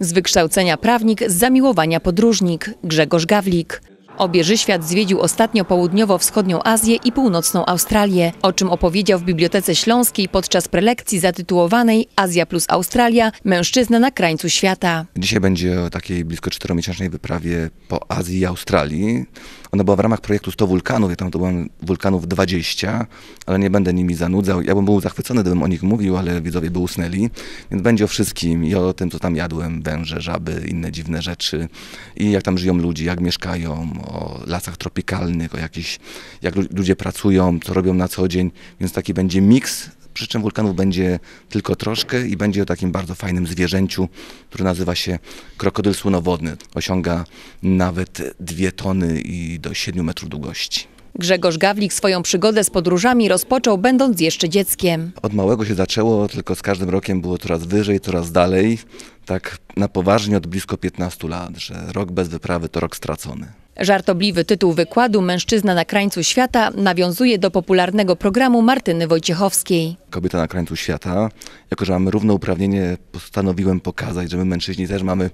Z wykształcenia prawnik, z zamiłowania podróżnik Grzegorz Gawlik. Obieży świat zwiedził ostatnio południowo-wschodnią Azję i północną Australię, o czym opowiedział w Bibliotece Śląskiej podczas prelekcji zatytułowanej Azja plus Australia – mężczyzna na krańcu świata. Dzisiaj będzie o takiej blisko czteromiesięcznej wyprawie po Azji i Australii. Ona była w ramach projektu 100 wulkanów, ja tam to byłem wulkanów 20, ale nie będę nimi zanudzał. Ja bym był zachwycony, gdybym o nich mówił, ale widzowie by usnęli. Więc będzie o wszystkim i o tym, co tam jadłem, węże, żaby, inne dziwne rzeczy i jak tam żyją ludzie, jak mieszkają, o lasach tropikalnych, o jakiś, jak lu- ludzie pracują, co robią na co dzień. Więc taki będzie miks przy czym wulkanów będzie tylko troszkę i będzie o takim bardzo fajnym zwierzęciu, który nazywa się krokodyl słonowodny. Osiąga nawet dwie tony i do 7 metrów długości. Grzegorz Gawlik swoją przygodę z podróżami rozpoczął będąc jeszcze dzieckiem. Od małego się zaczęło, tylko z każdym rokiem było coraz wyżej, coraz dalej. Tak na poważnie od blisko 15 lat, że rok bez wyprawy to rok stracony. Żartobliwy tytuł wykładu Mężczyzna na krańcu świata nawiązuje do popularnego programu Martyny Wojciechowskiej. Kobieta na krańcu świata. Jako, że mamy równouprawnienie, postanowiłem pokazać, że my mężczyźni też mamy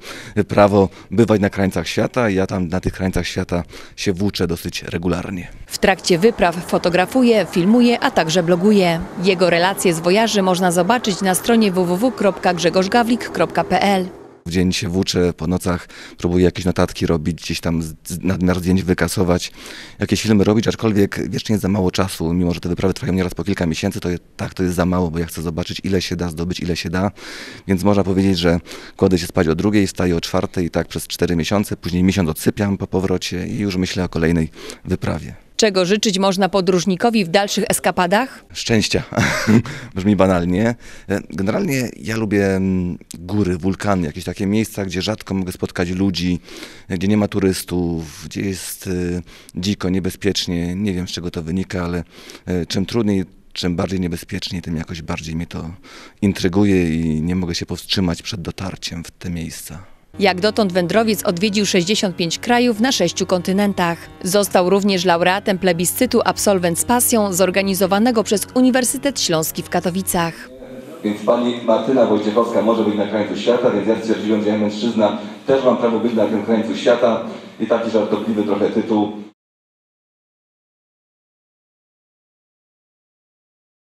prawo bywać na krańcach świata i ja tam na tych krańcach świata się włóczę dosyć regularnie. W trakcie wypraw fotografuje, filmuje, a także bloguje. Jego relacje z wojaży można zobaczyć na stronie www.grzegorzgawlik.pl. W dzień się włóczę, po nocach próbuję jakieś notatki robić, gdzieś tam z- nadmiar zdjęć wykasować, jakieś filmy robić, aczkolwiek wiecznie jest za mało czasu, mimo że te wyprawy trwają nieraz po kilka miesięcy, to je- tak to jest za mało, bo ja chcę zobaczyć ile się da zdobyć, ile się da, więc można powiedzieć, że kładę się spać o drugiej, wstaję o czwartej i tak przez cztery miesiące, później miesiąc odsypiam po powrocie i już myślę o kolejnej wyprawie. Czego życzyć można podróżnikowi w dalszych eskapadach? Szczęścia. Brzmi banalnie. Generalnie ja lubię mm, góry, wulkany, jakieś takie miejsca, gdzie rzadko mogę spotkać ludzi, gdzie nie ma turystów, gdzie jest e, dziko, niebezpiecznie. Nie wiem z czego to wynika, ale e, czym trudniej, czym bardziej niebezpiecznie, tym jakoś bardziej mnie to intryguje i nie mogę się powstrzymać przed dotarciem w te miejsca. Jak dotąd wędrowiec odwiedził 65 krajów na sześciu kontynentach. Został również laureatem plebiscytu Absolwent z pasją zorganizowanego przez Uniwersytet Śląski w Katowicach. Więc pani Martyna Wojciechowska może być na krańcu świata, więc ja stwierdziłem, że ja mężczyzna też mam prawo być na tym krańcu świata i taki żartobliwy trochę tytuł